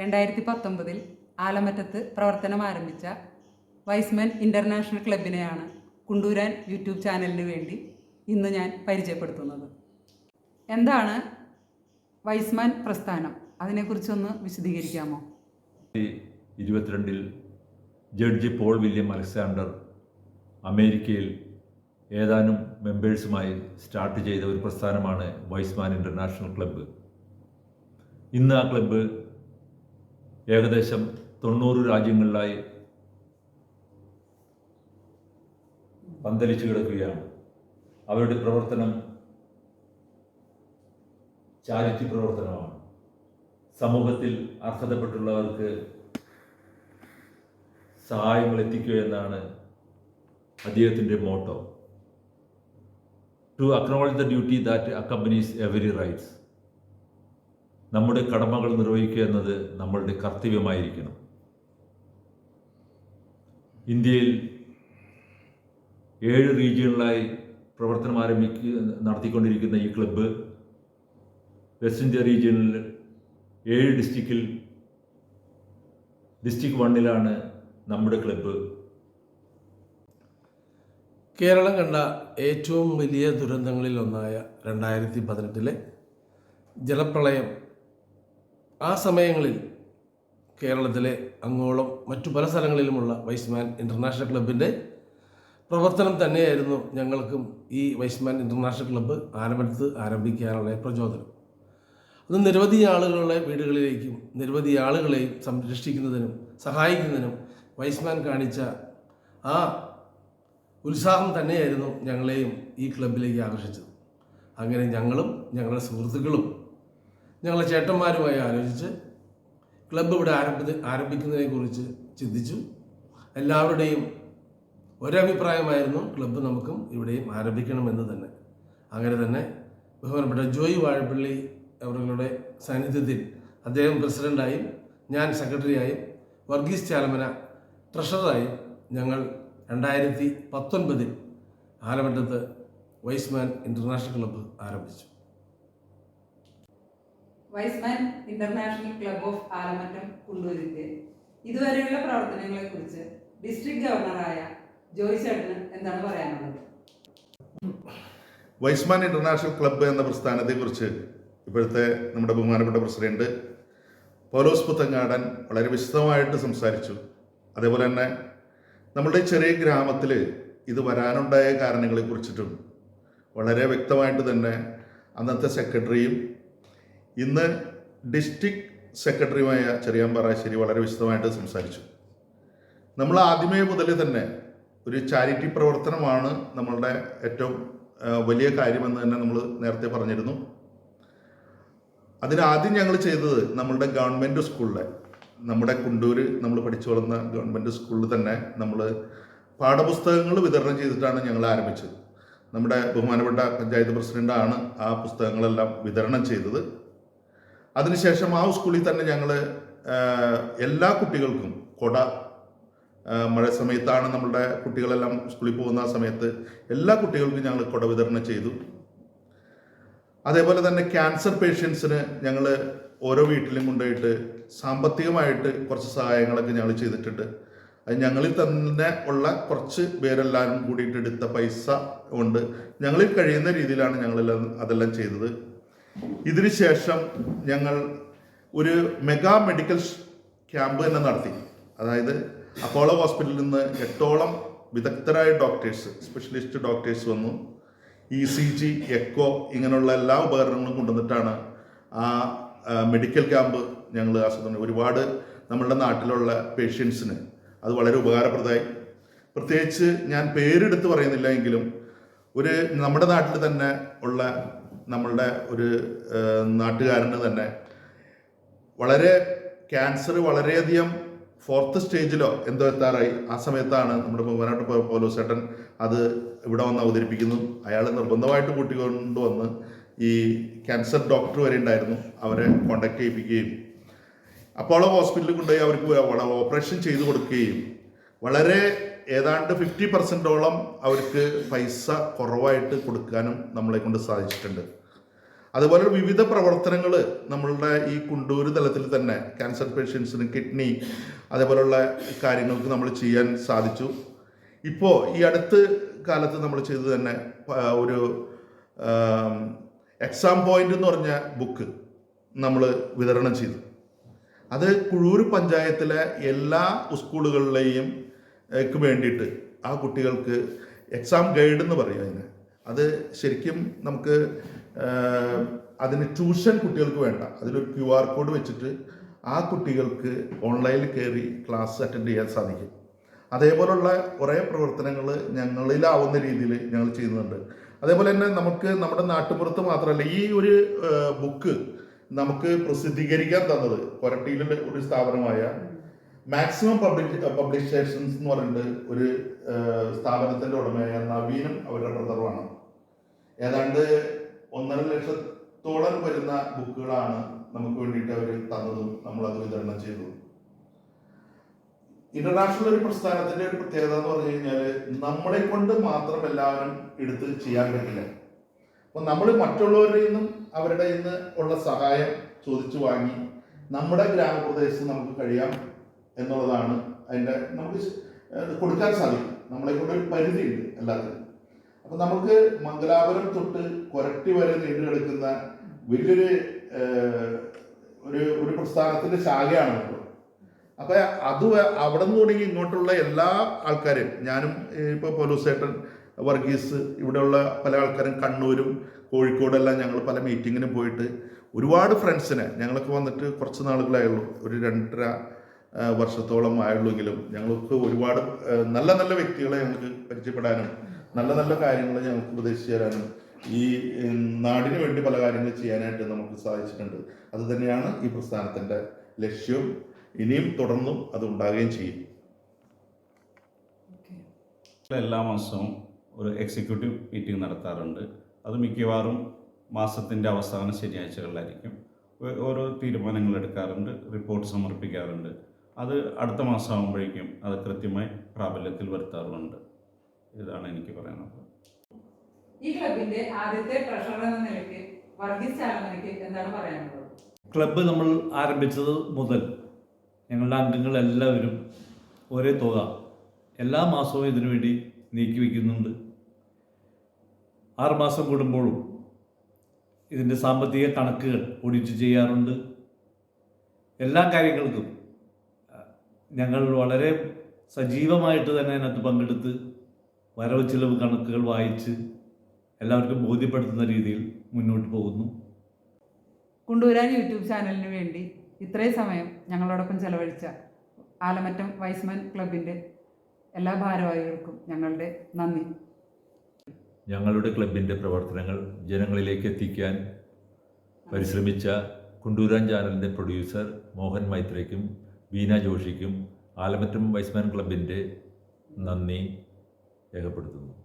രണ്ടായിരത്തി പത്തൊമ്പതിൽ ആലമറ്റത്ത് പ്രവർത്തനം ആരംഭിച്ച വൈസ്മെൻ ഇന്റർനാഷണൽ ക്ലബിനെയാണ് കുണ്ടൂരാൻ യൂട്യൂബ് ചാനലിന് വേണ്ടി ഇന്ന് ഞാൻ പരിചയപ്പെടുത്തുന്നത്. എന്താണ് വൈസ്മാൻ പ്രസ്ഥാനം? അതിനെക്കുറിച്ചൊന്ന് വിശദീകരിക്കാമോ? ഇരുപത്തിരണ്ടിൽ ജഡ്ജ് പോൾ വില്യം അലക്സാണ്ടർ അമേരിക്കയിൽ ഏതാനും മെമ്പേഴ്സുമായി സ്റ്റാർട്ട് ചെയ്ത ഒരു പ്രസ്ഥാനമാണ് വൈസ്മാൻ ഇന്റർനാഷണൽ ക്ലബ്ബ്. ഇന്ന് ആ ക്ലബ്ബ് ഏകദേശം തൊണ്ണൂറ് രാജ്യങ്ങളിലായി പന്തലിച്ചു കിടക്കുകയാണ്. അവരുടെ പ്രവർത്തനം ചാരിറ്റി പ്രവർത്തനമാണ്. സമൂഹത്തിൽ അർഹതപ്പെട്ടുള്ളവർക്ക് സഹായങ്ങൾ എത്തിക്കുക എന്നാണ് അദ്ദേഹത്തിന്റെ motto. To acknowledge the duty that accompanies every rights നമ്മുടെ കടമകൾ നിർവഹിക്കുക എന്നത് നമ്മളുടെ കർത്തവ്യമായിരിക്കണം. ഇന്ത്യയിൽ ഏഴ് റീജിയണലായി പ്രവർത്തനം ആരംഭിക്കുക നടത്തിക്കൊണ്ടിരിക്കുന്ന ഈ ക്ലബ്ബ് വെസ്റ്റ് ഇന്ത്യ റീജിയണിൽ ഏഴ് ഡിസ്ട്രിക്റ്റിൽ ഡിസ്ട്രിക്ട് വണ്ണിലാണ് നമ്മുടെ ക്ലബ്ബ്. കേരളം കണ്ട ഏറ്റവും വലിയ ദുരന്തങ്ങളിൽ ഒന്നായ രണ്ടായിരത്തി പതിനെട്ടിലെ ജലപ്രളയം ആ സമയങ്ങളിൽ കേരളത്തിലെ അങ്ങോളം മറ്റു പല സ്ഥലങ്ങളിലുമുള്ള വൈസ്മാൻ ഇന്റർനാഷണൽ ക്ലബിന്റെ പ്രവർത്തനം തന്നെയായിരുന്നു ഞങ്ങൾക്കും ഈ വൈസ്മാൻ ഇന്റർനാഷണൽ ക്ലബ്ബ് ആരംഭത്ത് ആരംഭിക്കാനുള്ള പ്രചോദനം. അത് നിരവധി ആളുകളുടെ വീടുകളിലേക്കും നിരവധി ആളുകളെയും സംരക്ഷിക്കുന്നതിനും സഹായിക്കുന്നതിനും വൈസ്മാൻ കാണിച്ച ആ ഉത്സാഹം തന്നെയായിരുന്നു ഞങ്ങളെയും ഈ ക്ലബിലേക്ക് ആകർഷിച്ചത്. അങ്ങനെ ഞങ്ങളും ഞങ്ങളുടെ സുഹൃത്തുക്കളും ഞങ്ങളെ ചേട്ടന്മാരുമായി ആലോചിച്ച് ക്ലബ്ബ് ഇവിടെ ആരംഭി ആരംഭിക്കുന്നതിനെക്കുറിച്ച് ചിന്തിച്ചു. എല്ലാവരുടെയും ഒരഭിപ്രായമായിരുന്നു ക്ലബ്ബ് നമുക്കും ഇവിടെയും ആരംഭിക്കണമെന്ന് തന്നെ. അങ്ങനെ തന്നെ ബഹുമാനപ്പെട്ട ജോയി വാഴപ്പള്ളി അവരുടെ സാന്നിധ്യത്തിൽ അദ്ദേഹം പ്രസിഡന്റായും ഞാൻ സെക്രട്ടറിയായും വർഗീസ് ചാലമന ട്രഷററായും ഞങ്ങൾ രണ്ടായിരത്തി പത്തൊൻപതിൽ ആലമറ്റത്ത് വൈസ്മാൻ ഇന്റർനാഷണൽ ക്ലബ്ബ് ആരംഭിച്ചു. Y's Men international club of Alamattom കുണ്ടൂരിന്റെ ഇതുവരെയുള്ള പ്രവർത്തനങ്ങളെ പ്രവർത്തനങ്ങളെക്കുറിച്ച് ഡിസ്ട്രിക്ട് ഗവർണറായ ജോയ് ചേട്ടന് എന്താണ് പറയാനുള്ളത്? വൈസ്മാൻ ഇന്റർനാഷണൽ ക്ലബ്ബ് എന്ന പ്രസ്ഥാനത്തെ കുറിച്ച് ഇപ്പോഴത്തെ നമ്മുടെ ബഹുമാനപ്പെട്ട പ്രസിഡന്റ് പൗലോസ് പുത്തങ്ങാടൻ വളരെ വിശദമായിട്ട് സംസാരിച്ചു. അതേപോലെ തന്നെ നമ്മുടെ ചെറിയ ഗ്രാമത്തിൽ ഇത് വരാനുണ്ടായ കാരണങ്ങളെ കുറിച്ചിട്ടും വളരെ വ്യക്തമായിട്ട് തന്നെ അന്നത്തെ സെക്രട്ടറിയും ഇന്ന് ഡിസ്ട്രിക്ട് സെക്രട്ടറിയുമായ ചെറിയാൻ പറശ്ശേരി വളരെ വിശദമായിട്ട് സംസാരിച്ചു. നമ്മൾ ആദ്യമേ മുതൽ തന്നെ ഒരു ചാരിറ്റി പ്രവർത്തനമാണ് നമ്മളുടെ ഏറ്റവും വലിയ കാര്യമെന്ന് തന്നെ നമ്മൾ നേരത്തെ പറഞ്ഞിരുന്നു. അതിനാദ്യം ഞങ്ങൾ ചെയ്തത് നമ്മളുടെ ഗവൺമെന്റ് സ്കൂളിലെ നമ്മുടെ കുണ്ടൂര് നമ്മൾ പഠിച്ചു വളർന്ന ഗവൺമെന്റ് സ്കൂളിൽ തന്നെ നമ്മൾ പാഠപുസ്തകങ്ങൾ വിതരണം ചെയ്തിട്ടാണ് ഞങ്ങൾ ആരംഭിച്ചത്. നമ്മുടെ ബഹുമാനപ്പെട്ട പഞ്ചായത്ത് പ്രസിഡന്റാണ് ആ പുസ്തകങ്ങളെല്ലാം വിതരണം ചെയ്തത്. അതിനുശേഷം ആ സ്കൂളിൽ തന്നെ ഞങ്ങൾ എല്ലാ കുട്ടികൾക്കും കൊട മഴ സമയത്താണ് നമ്മളുടെ കുട്ടികളെല്ലാം സ്കൂളിൽ പോകുന്ന സമയത്ത് എല്ലാ കുട്ടികൾക്കും ഞങ്ങൾ കൊട വിതരണം ചെയ്തു. അതേപോലെ തന്നെ ക്യാൻസർ പേഷ്യൻസിന് ഞങ്ങൾ ഓരോ വീട്ടിലും കൊണ്ടുപോയിട്ട് സാമ്പത്തികമായിട്ട് കുറച്ച് സഹായങ്ങളൊക്കെ ഞങ്ങൾ ചെയ്തിട്ടുണ്ട്. അത് ഞങ്ങളിൽ തന്നെ ഉള്ള കുറച്ച് പേരെല്ലാവരും കൂടിയിട്ട് എടുത്ത പൈസ കൊണ്ട് ഞങ്ങളിൽ കഴിയുന്ന രീതിയിലാണ് ഞങ്ങളെല്ലാം അതെല്ലാം ചെയ്തത്. ഇതിന് ശേഷം ഞങ്ങൾ ഒരു മെഗാ മെഡിക്കൽ ക്യാമ്പ് തന്നെ നടത്തി. അതായത് അപ്പോളോ ഹോസ്പിറ്റലിൽ നിന്ന് എട്ടോളം വിദഗ്ധരായ ഡോക്ടേഴ്സ് സ്പെഷ്യലിസ്റ്റ് ഡോക്ടേഴ്സ് വന്നു. ഇ സി ജി എക്കോ ഇങ്ങനെയുള്ള എല്ലാ ഉപകരണങ്ങളും കൊണ്ടുവന്നിട്ടാണ് ആ മെഡിക്കൽ ക്യാമ്പ് ഞങ്ങൾ ആസ്വദിക്കുന്നത് ഒരുപാട് നമ്മളുടെ നാട്ടിലുള്ള പേഷ്യൻസിന് അത് വളരെ ഉപകാരപ്രദമായി. പ്രത്യേകിച്ച് ഞാൻ പേരെടുത്ത് പറയുന്നില്ല എങ്കിലും ഒരു നമ്മുടെ നാട്ടിൽ തന്നെ ഉള്ള നമ്മളുടെ ഒരു നാട്ടുകാരന് തന്നെ വളരെ ക്യാൻസർ വളരെയധികം ഫോർത്ത് സ്റ്റേജിലോ എന്തോ എത്താറായി. ആ സമയത്താണ് നമ്മുടെ ബഹുമാനപ്പെട്ട പോലോസേട്ടൻ അത് ഇവിടെ വന്ന് അവതരിപ്പിക്കുന്നു. അയാൾ നിർബന്ധമായിട്ട് കൂട്ടിക്കൊണ്ടുവന്ന് ഈ ക്യാൻസർ ഡോക്ടർ വരെ ഉണ്ടായിരുന്നു. അവരെ കോണ്ടാക്ട് ചെയ്യിപ്പിക്കുകയും അപ്പോളോ ഹോസ്പിറ്റലിൽ കൊണ്ടുപോയി അവർക്ക് ഓപ്പറേഷൻ ചെയ്തു കൊടുക്കുകയും വളരെ ഏതാണ്ട് ഫിഫ്റ്റി പെർസെന്റോളം അവർക്ക് പൈസ കുറവായിട്ട് കൊടുക്കാനും നമ്മളെ കൊണ്ട് സാധിച്ചിട്ടുണ്ട്. അതുപോലെ വിവിധ പ്രവർത്തനങ്ങൾ നമ്മളുടെ ഈ കുണ്ടൂർ തലത്തിൽ തന്നെ ക്യാൻസർ പേഷ്യൻസിന് കിഡ്നി അതേപോലുള്ള കാര്യങ്ങൾക്ക് നമ്മൾ ചെയ്യാൻ സാധിച്ചു. ഇപ്പോൾ ഈ അടുത്ത കാലത്ത് നമ്മൾ ചെയ്തു തന്നെ ഒരു എക്സാം പോയിന്റ് എന്ന് പറഞ്ഞ ബുക്ക് നമ്മൾ വിതരണം ചെയ്തു. അത് കുഴൂർ പഞ്ചായത്തിലെ എല്ലാ സ്കൂളുകളിലെയും വേണ്ടിയിട്ട് ആ കുട്ടികൾക്ക് എക്സാം ഗൈഡ് എന്ന് പറയും അതിന്. അത് ശരിക്കും നമുക്ക് അതിന് ട്യൂഷൻ കുട്ടികൾക്ക് വേണ്ട. അതിലൊരു ക്യു ആർ കോഡ് വെച്ചിട്ട് ആ കുട്ടികൾക്ക് ഓൺലൈനിൽ കയറി ക്ലാസ് അറ്റൻഡ് ചെയ്യാൻ സാധിക്കും. അതേപോലുള്ള കുറേ പ്രവർത്തനങ്ങൾ ഞങ്ങളിലാവുന്ന രീതിയിൽ ഞങ്ങൾ ചെയ്യുന്നുണ്ട്. അതേപോലെ തന്നെ നമുക്ക് നമ്മുടെ നാട്ടുപുറത്ത് മാത്രമല്ല ഈ ഒരു ബുക്ക് നമുക്ക് പ്രസിദ്ധീകരിക്കാൻ തന്നത് കൊരട്ടിയിലെ ഒരു സ്ഥാപനമായ മാക്സിമം പബ്ലിക് പബ്ലിക്കേഷൻസ് എന്ന് പറഞ്ഞിട്ട് ഒരു സ്ഥാപനത്തിന്റെ ഉടമയായ നവീനം അവരുടെ ബ്രദറുമാണ് ഏതാണ്ട് ഒന്നര ലക്ഷത്തോളം വരുന്ന ബുക്കുകളാണ് നമുക്ക് വേണ്ടിയിട്ട് അവർ തന്നതും നമ്മളത് വിതരണം ചെയ്തതും. ഇന്റർനാഷണൽ ഒരു പ്രസ്ഥാനത്തിന്റെ ഒരു പ്രത്യേകത എന്ന് പറഞ്ഞു കഴിഞ്ഞാൽ നമ്മളെ കൊണ്ട് മാത്രം എല്ലാവരും എടുത്ത് ചെയ്യാൻ പറ്റില്ല. അപ്പൊ നമ്മൾ മറ്റുള്ളവരിൽ നിന്നും അവരുടെ നിന്ന് ഉള്ള സഹായം ചോദിച്ചു വാങ്ങി നമ്മുടെ ഗ്രാമപ്രദേശത്ത് നമുക്ക് കഴിയാം എന്നുള്ളതാണ് അതിന്റെ നമുക്ക് കൊടുക്കാൻ സാധിക്കും. നമ്മളെ കൊണ്ട് ഒരു പരിധിയുണ്ട് എല്ലാത്തിനും. അപ്പൊ നമുക്ക് മംഗലാപുരം തൊട്ട് കൊരട്ടി വരെ നീണ്ടു കിടക്കുന്ന വലിയൊരു ഒരു ഒരു പ്രസ്ഥാനത്തിന്റെ ശാഖയാണ് നമ്മൾ. അപ്പൊ അത് അവിടെ നിന്ന് തുടങ്ങി ഇങ്ങോട്ടുള്ള എല്ലാ ആൾക്കാരും ഞാനും ഇപ്പൊ പോലീസേട്ടൻ വർഗീസ് ഇവിടെയുള്ള പല ആൾക്കാരും കണ്ണൂരും കോഴിക്കോടെല്ലാം ഞങ്ങൾ പല മീറ്റിങ്ങിനും പോയിട്ട് ഒരുപാട് ഫ്രണ്ട്സിനെ ഞങ്ങളൊക്കെ വന്നിട്ട് കുറച്ച് നാളുകളായുള്ളൂ. ഒരു രണ്ടര വർഷത്തോളം ആയുള്ളൂങ്കിലും ഞങ്ങൾക്ക് ഒരുപാട് നല്ല നല്ല വ്യക്തികളെ ഞങ്ങൾക്ക് പരിചയപ്പെടാനും നല്ല നല്ല കാര്യങ്ങൾ ഞങ്ങൾക്ക് ഉപദേശിച്ചു തരാനും ഈ നാടിന് വേണ്ടി പല കാര്യങ്ങൾ ചെയ്യാനായിട്ട് നമുക്ക് സാധിച്ചിട്ടുണ്ട്. അത് തന്നെയാണ് ഈ പ്രസ്ഥാനത്തിന്റെ ലക്ഷ്യവും ഇനിയും തുടർന്നും അത് ഉണ്ടാകുകയും ചെയ്യും. എല്ലാ മാസവും ഒരു എക്സിക്യൂട്ടീവ് മീറ്റിംഗ് നടത്താറുണ്ട്. അത് മിക്കവാറും മാസത്തിന്റെ അവസാന ശനിയാഴ്ചകളിലായിരിക്കും. ഓരോ തീരുമാനങ്ങൾ എടുക്കാറുണ്ട് റിപ്പോർട്ട് സമർപ്പിക്കാറുണ്ട്. അത് അടുത്ത മാസം ആകുമ്പോഴേക്കും അത് കൃത്യമായി പ്രാബല്യത്തിൽ വരുത്താറുണ്ട്. ഇതാണ് എനിക്ക് പറയാനുള്ളത്. ഈ ക്ലബിന്റെ ആദ്യത്തെ ട്രഷറർ എന്ന നിലയ്ക്ക് വർഗീസ് എന്താണ് പറയാനുള്ളത്? ക്ലബ്ബ് നമ്മൾ ആരംഭിച്ചത് മുതൽ ഞങ്ങളുടെ അംഗങ്ങൾ എല്ലാവരും ഒരേ തുക എല്ലാ മാസവും ഇതിനു വേണ്ടി നീക്കി വയ്ക്കുന്നുണ്ട് ആറുമാസം കൂടുമ്പോഴും ഇതിന്റെ സാമ്പത്തിക കണക്കുകൾ ഓഡിറ്റ് ചെയ്യാറുണ്ട്. എല്ലാ കാര്യങ്ങൾക്കും ഞങ്ങൾ വളരെ സജീവമായിട്ട് തന്നെ അതിനകത്ത് പങ്കെടുത്ത് വരവ് ചിലവ് കണക്കുകൾ വായിച്ച് എല്ലാവർക്കും ബോധ്യപ്പെടുത്തുന്ന രീതിയിൽ മുന്നോട്ട് പോകുന്നു. കുണ്ടൂരാൻ യൂട്യൂബ് ചാനലിന് വേണ്ടി ഇത്രയും സമയം ഞങ്ങളോടൊപ്പം ചെലവഴിച്ച ആലമറ്റം വൈസ്മാൻ ക്ലബിന്റെ എല്ലാ ഭാരവാഹികൾക്കും ഞങ്ങളുടെ നന്ദി. ഞങ്ങളുടെ ക്ലബിന്റെ പ്രവർത്തനങ്ങൾ ജനങ്ങളിലേക്ക് എത്തിക്കാൻ പരിശ്രമിച്ച കുണ്ടൂരാൻ ചാനലിന്റെ പ്രൊഡ്യൂസർ മോഹൻ മൈത്രയ്ക്കും ബീന ജോഷിക്കും ആലമറ്റം വൈസ്മാൻ ക്ലബിന്റെ നന്ദി രേഖപ്പെടുത്തുന്നു.